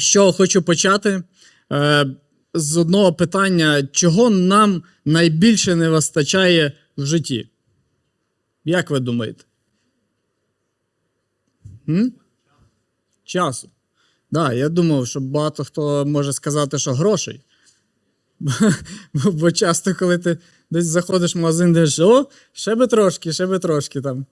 що хочу почати е, з одного питання: чого нам найбільше не вистачає в житті? Як ви думаєте? М? Часу. Да, я думав, що багато хто може сказати, що грошей. Бо, часто, коли ти десь заходиш в магазин, дивишся, о, ще би трошки, ще би трошки там.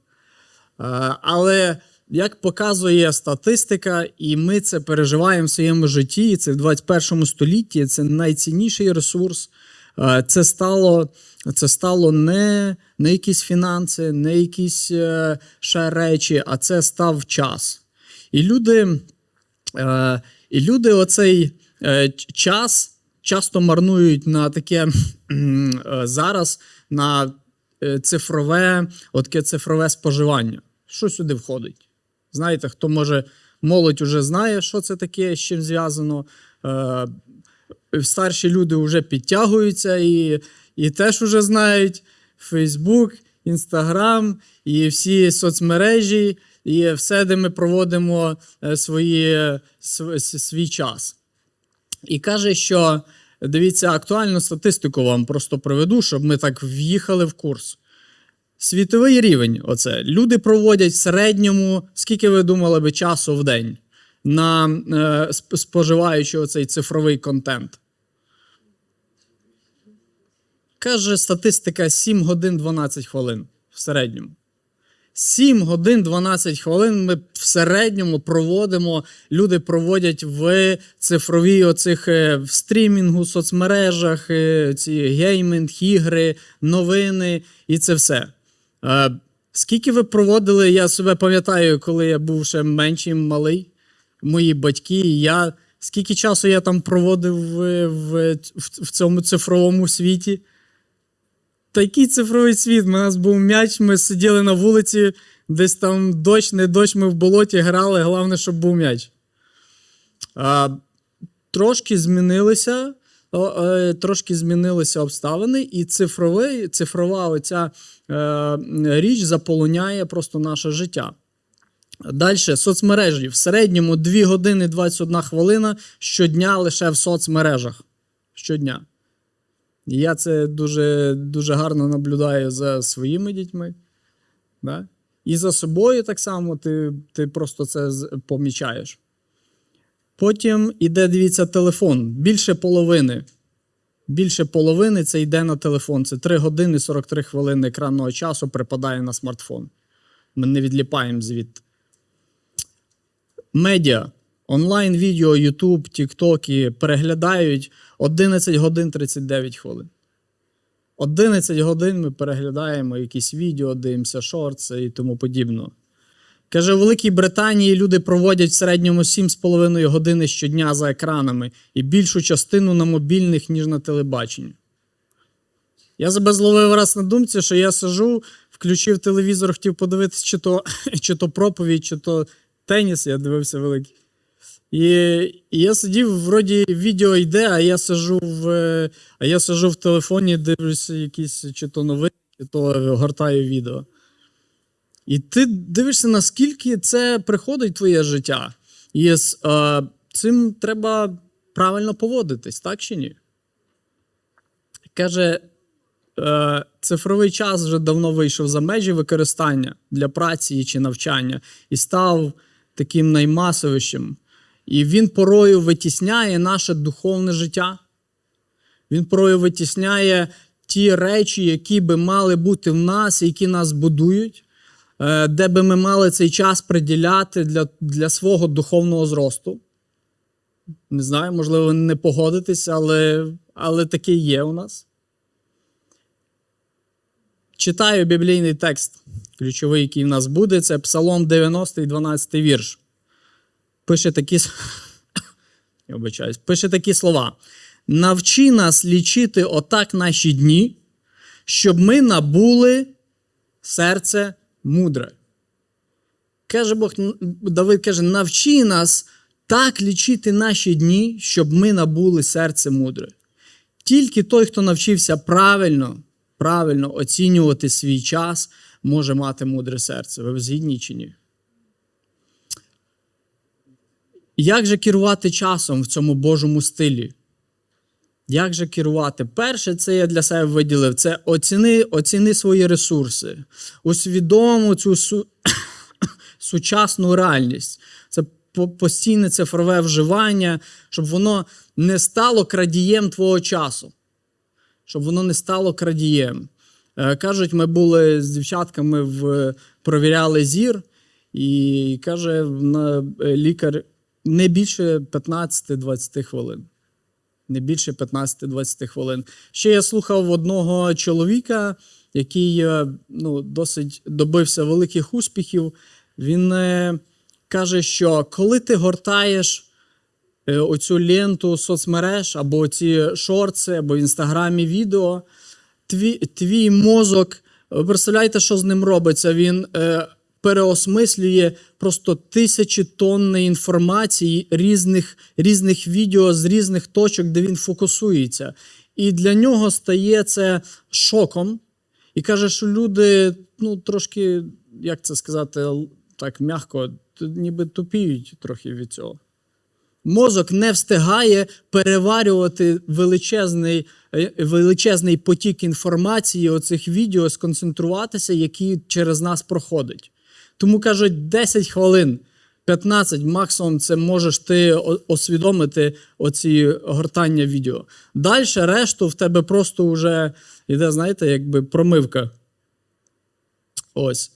А, але як показує статистика, і ми це переживаємо в своєму житті, і це в 21 столітті, це найцінніший ресурс. Це стало, це стало не, не якісь фінанси, не якісь е, ще речі, а це став час. І люди, е, і люди оцей е, час часто марнують на таке е, зараз на е, цифрове, от таке цифрове споживання. Що сюди входить? Знаєте, хто може, молодь вже знає, що це таке, з чим зв'язано. Е, старші люди вже підтягуються і, і теж вже знають Фейсбук, Інстаграм і всі соцмережі, і все, де ми проводимо е, свої, св- свій час. І каже, що дивіться, актуальну статистику вам просто приведу, щоб ми так в'їхали в курс. Світовий рівень, оце. Люди проводять в середньому, скільки ви думали би часу в день, на е, споживаючи оцей цифровий контент. Каже статистика 7 годин 12 хвилин в середньому. 7 годин 12 хвилин ми в середньому проводимо, люди проводять в цифровій оцих е, в стрімінгу, соцмережах, е, ці геймінг, ігри, новини і це все. Е, Скільки ви проводили, я себе пам'ятаю, коли я був ще менший, малий, мої батьки і я. Скільки часу я там проводив в, в, в, цьому цифровому світі? Такий цифровий світ. У нас був м'яч, ми сиділи на вулиці, десь там дощ, не дощ, ми в болоті грали, головне, щоб був м'яч. А, трошки змінилися, е, трошки змінилися обставини, і цифровий, цифрова оця е, річ заполоняє просто наше життя. Далі соцмережі. В середньому 2 години 21 хвилина щодня лише в соцмережах. Щодня. Я це дуже, дуже гарно наблюдаю за своїми дітьми. Да? І за собою так само ти, ти просто це помічаєш. Потім іде, дивіться, телефон. Більше половини. Більше половини це йде на телефон. Це 3 години 43 хвилини екранного часу припадає на смартфон. Ми не відліпаємо звідти. Медіа. Онлайн відео, YouTube, TikTok переглядають 11 годин 39 хвилин. 11 годин ми переглядаємо якісь відео, дивимося шорти і тому подібне. Каже, у Великій Британії люди проводять в середньому 7,5 години щодня за екранами і більшу частину на мобільних, ніж на телебаченні. Я себе зловив раз на думці, що я сижу, включив телевізор, хотів подивитися, чи то, чи то проповідь, чи то теніс, я дивився великий. І, і я сидів, вроді відео йде, а я сижу в, а я сижу в телефоні, дивлюся якісь чи то новини, чи то гортаю відео. І ти дивишся, наскільки це приходить в твоє життя. І з е, цим треба правильно поводитись, так чи ні? Каже, е, цифровий час вже давно вийшов за межі використання для праці чи навчання і став таким наймасовішим. І він порою витісняє наше духовне життя. Він порою витісняє ті речі, які би мали бути в нас, які нас будують, де би ми мали цей час приділяти для, для свого духовного зросту. Не знаю, можливо, не погодитесь, але, але таке є у нас. Читаю біблійний текст, ключовий, який в нас буде, це Псалом 90, 12 вірш. Пише такі, Я вибачаюсь, пише такі слова. Навчи нас лічити отак наші дні, щоб ми набули серце мудре. Каже Бог, Давид каже: навчи нас так лічити наші дні, щоб ми набули серце мудре. Тільки той, хто навчився правильно, правильно оцінювати свій час, може мати мудре серце. Ви згідні чи ні? Як же керувати часом в цьому Божому стилі? Як же керувати? Перше, це я для себе виділив: це оціни, оціни свої ресурси, усвідому цю су... сучасну реальність. Це постійне цифрове вживання, щоб воно не стало крадієм твого часу. Щоб воно не стало крадієм. Е, Кажуть, ми були з дівчатками в провіряли зір, і каже е, лікар не більше 15-20 хвилин. Не більше 15-20 хвилин. Ще я слухав одного чоловіка, який е, ну, досить добився великих успіхів. Він е, каже, що коли ти гортаєш е, оцю ленту соцмереж або ці шорти, або в інстаграмі відео, твій, твій мозок, ви представляєте, що з ним робиться? Він е, переосмислює просто тисячі тонни інформації, різних, різних відео з різних точок, де він фокусується. І для нього стає це шоком. І каже, що люди, ну, трошки, як це сказати, так м'яко, ніби тупіють трохи від цього. Мозок не встигає переварювати величезний, е, величезний потік інформації, оцих відео, сконцентруватися, які через нас проходить. Тому кажуть, 10 хвилин, 15 максимум це можеш ти освідомити оці гортання відео. Далі решту в тебе просто вже йде, знаєте, якби промивка. Ось.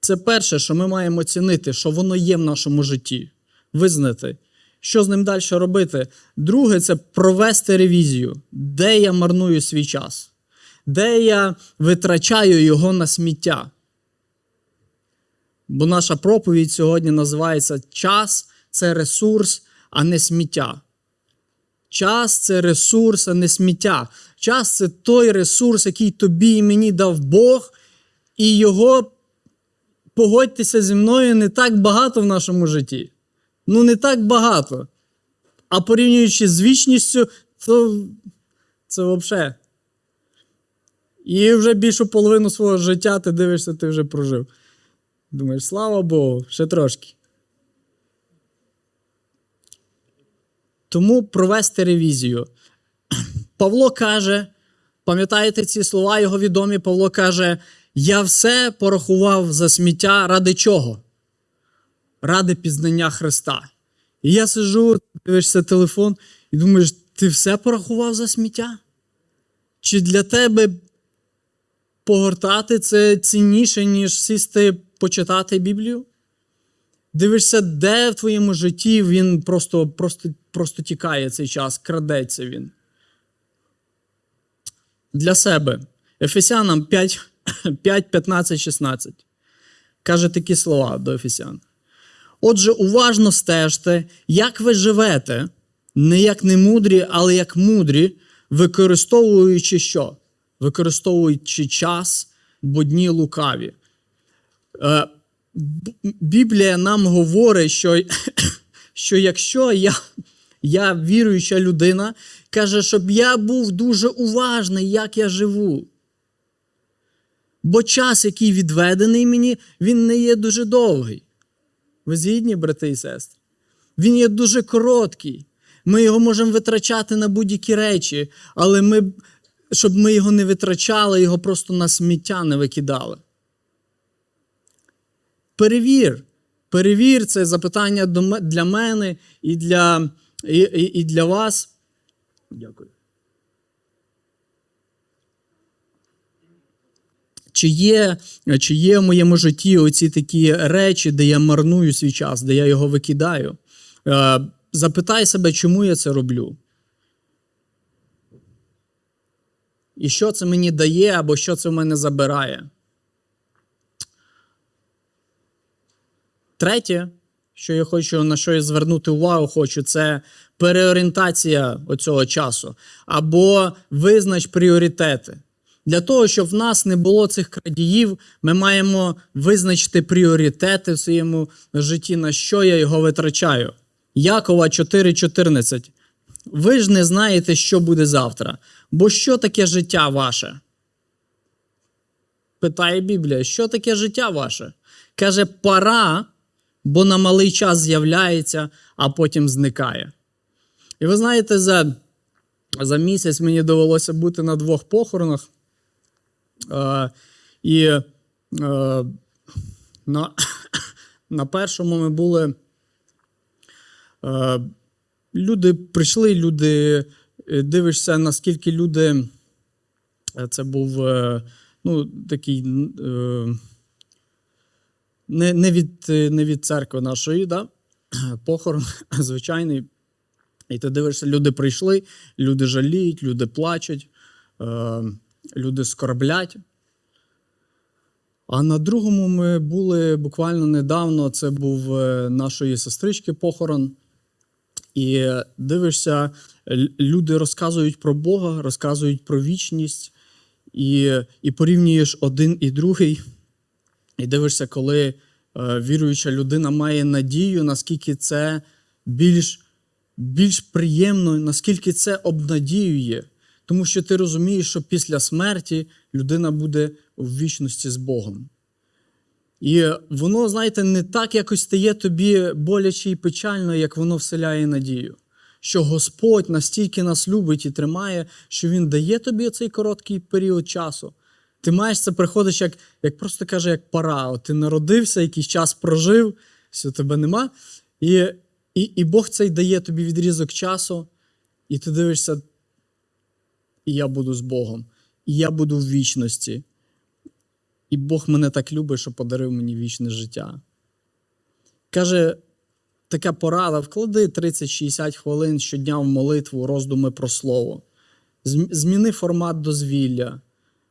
Це перше, що ми маємо цінити, що воно є в нашому житті. Визнати, що з ним далі робити. Друге, це провести ревізію, де я марную свій час, де я витрачаю його на сміття. Бо наша проповідь сьогодні називається Час це ресурс, а не сміття. Час це ресурс, а не сміття. Час це той ресурс, який тобі і мені дав Бог, і його, погодьтеся зі мною, не так багато в нашому житті. Ну, не так багато. А порівнюючи з вічністю, то це взагалі. І вже більшу половину свого життя ти дивишся, ти вже прожив. Думаєш, слава Богу, ще трошки. Тому провести ревізію. Павло каже, пам'ятаєте ці слова його відомі? Павло каже: Я все порахував за сміття ради чого? Ради пізнання Христа. І я сижу, дивишся телефон і думаєш, ти все порахував за сміття? Чи для тебе погортати це цінніше, ніж сісти почитати Біблію? Дивишся, де в твоєму житті він просто, просто, просто тікає цей час, крадеться він. Для себе. Ефесянам 5, 5 15, 16. Каже такі слова до Ефесян. Отже, уважно стежте, як ви живете, не як немудрі, але як мудрі, використовуючи що? Використовуючи час, бо дні лукаві. Е, Біблія нам говорить, що, що якщо я, я віруюча людина, каже, щоб я був дуже уважний, як я живу. Бо час, який відведений мені, він не є дуже довгий. Ви згідні, брати і сестри? Він є дуже короткий. Ми його можемо витрачати на будь-які речі, але ми, щоб ми його не витрачали, його просто на сміття не викидали. Перевір. Перевір це запитання для мене і для, і, і, і для вас. Дякую. Чи є, чи є в моєму житті оці такі речі, де я марную свій час, де я його викидаю? Е, запитай себе, чому я це роблю? І що це мені дає, або що це в мене забирає? Третє, що я хочу на що я звернути увагу, хочу, це переорієнтація оцього часу. Або визнач пріоритети. Для того, щоб в нас не було цих крадіїв, ми маємо визначити пріоритети в своєму житті, на що я його витрачаю. Якова 4,14. Ви ж не знаєте, що буде завтра. Бо що таке життя ваше? Питає Біблія, що таке життя ваше? Каже, пора бо на малий час з'являється, а потім зникає. І ви знаєте, за, за місяць мені довелося бути на двох похоронах. Е, і е, на, на першому ми були. Е, люди прийшли, люди е, дивишся, наскільки люди. е, Це був е, ну, такий не, не, від, не від церкви нашої, да? похорон звичайний. І ти дивишся, люди прийшли, люди жаліють, люди плачуть, е, люди скорблять. А на другому ми були буквально недавно. Це був е, нашої сестрички похорон. І дивишся, люди розказують про Бога, розказують про вічність, і, і порівнюєш один і другий. І дивишся, коли е, віруюча людина має надію, наскільки це більш, більш приємно, наскільки це обнадіює. Тому що ти розумієш, що після смерті людина буде в вічності з Богом. І воно, знаєте, не так якось стає тобі боляче і печально, як воно вселяє надію. Що Господь настільки нас любить і тримає, що Він дає тобі цей короткий період часу. Ти маєш це приходиш, як, як просто каже, як пора. От ти народився, якийсь час прожив, все тебе нема. І, і, і Бог цей дає тобі відрізок часу, і ти дивишся, і я буду з Богом, і я буду в вічності. І Бог мене так любить, що подарив мені вічне життя. Каже, така порада: вклади 30-60 хвилин щодня в молитву, роздуми про слово. Зміни формат дозвілля,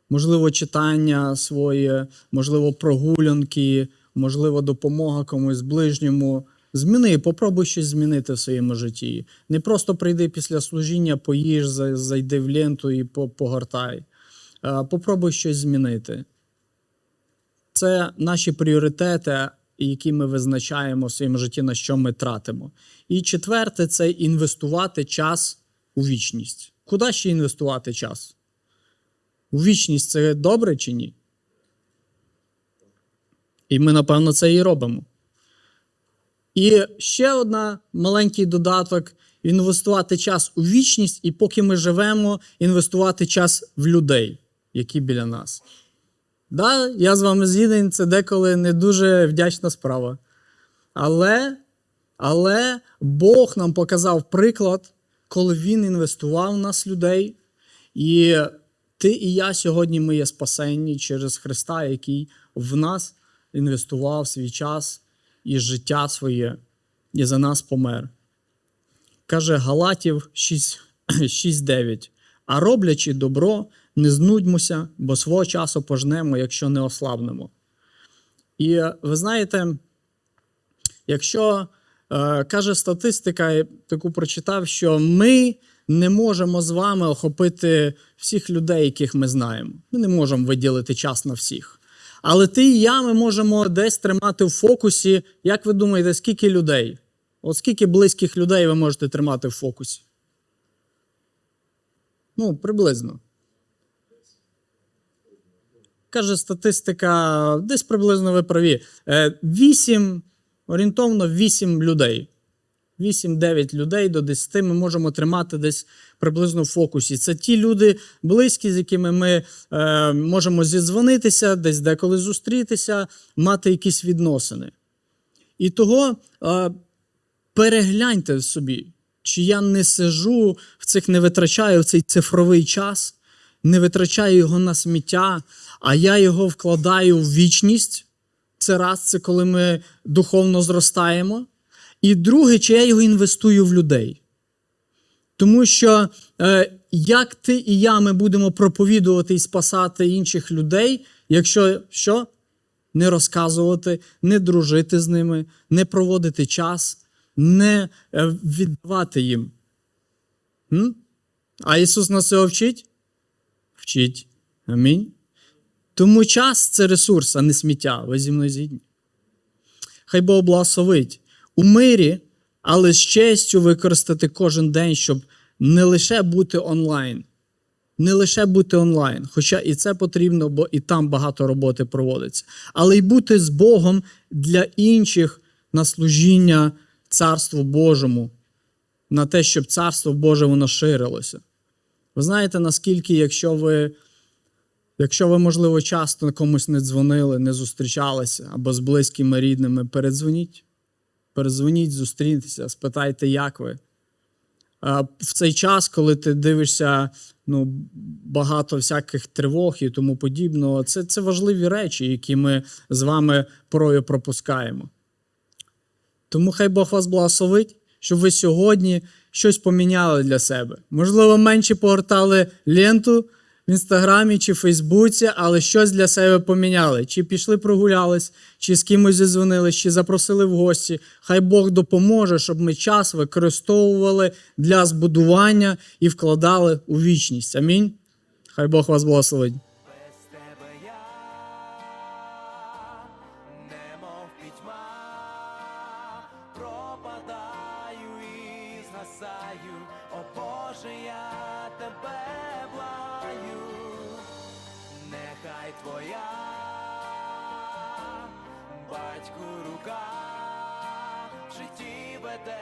можливо, читання своє, можливо, прогулянки, можливо, допомога комусь ближньому. Зміни, попробуй щось змінити в своєму житті. Не просто прийди після служіння, поїж, зайди в ленту і по- погортай. Попробуй щось змінити. Це наші пріоритети, які ми визначаємо в своєму житті, на що ми тратимо. І четверте це інвестувати час у вічність. Куди ще інвестувати час? У вічність це добре чи ні? І ми, напевно, це і робимо. І ще одна маленький додаток: інвестувати час у вічність, і поки ми живемо, інвестувати час в людей, які біля нас. Да, я з вами згідний, це деколи не дуже вдячна справа. Але, але Бог нам показав приклад, коли Він інвестував в нас людей. І ти і я сьогодні ми є спасенні через Христа, який в нас інвестував свій час і життя своє, і за нас помер. Каже Галатів 6 6.9. А роблячи добро, не знудьмося, бо свого часу пожнемо, якщо не ослабнемо. І ви знаєте, якщо е, каже статистика, я таку прочитав, що ми не можемо з вами охопити всіх людей, яких ми знаємо. Ми не можемо виділити час на всіх. Але ти і я ми можемо десь тримати в фокусі. Як ви думаєте, скільки людей? От скільки близьких людей ви можете тримати в фокусі? Ну, приблизно. Каже статистика, десь приблизно ви праві. Е, Вісім, орієнтовно 8 людей. 8-9 людей до 10 ми можемо тримати десь приблизно в фокусі. Це ті люди близькі, з якими ми е, можемо зідзвонитися, десь деколи зустрітися, мати якісь відносини. І того е, перегляньте собі, чи я не сижу в цих, не витрачаю в цей цифровий час, не витрачаю його на сміття, а я його вкладаю в вічність. Це раз, це коли ми духовно зростаємо. І друге, чи я його інвестую в людей. Тому що е, як ти і я ми будемо проповідувати і спасати інших людей, якщо що? Не розказувати, не дружити з ними, не проводити час, не е, віддавати їм. М? А Ісус нас цього вчить? Вчить. Амінь. Тому час це ресурс, а не сміття. Ви зі мною згідні. Хай Бог благословить у мирі, але з честю використати кожен день, щоб не лише бути онлайн, не лише бути онлайн, хоча і це потрібно, бо і там багато роботи проводиться, але й бути з Богом для інших на служіння Царству Божому, на те, щоб Царство Боже воно ширилося. Ви знаєте, наскільки, якщо ви, якщо ви, можливо, часто комусь не дзвонили, не зустрічалися або з близькими рідними, передзвоніть. Передзвоніть, зустріньтеся, спитайте, як ви. В цей час, коли ти дивишся ну, багато всяких тривог і тому подібного, це, це важливі речі, які ми з вами порою пропускаємо. Тому хай Бог вас благословить, щоб ви сьогодні щось поміняли для себе. Можливо, менше погортали ленту в інстаграмі чи Фейсбуці, але щось для себе поміняли. Чи пішли прогулялись, чи з кимось зізвонились, чи запросили в гості. Хай Бог допоможе, щоб ми час використовували для збудування і вкладали у вічність. Амінь. Хай Бог вас благословить. Пропадаю і згасаю, о Боже, я тебе Хай твоя, батьку рука в житті веде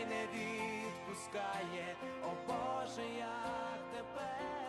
й не відпускає, о Боже, як тебе.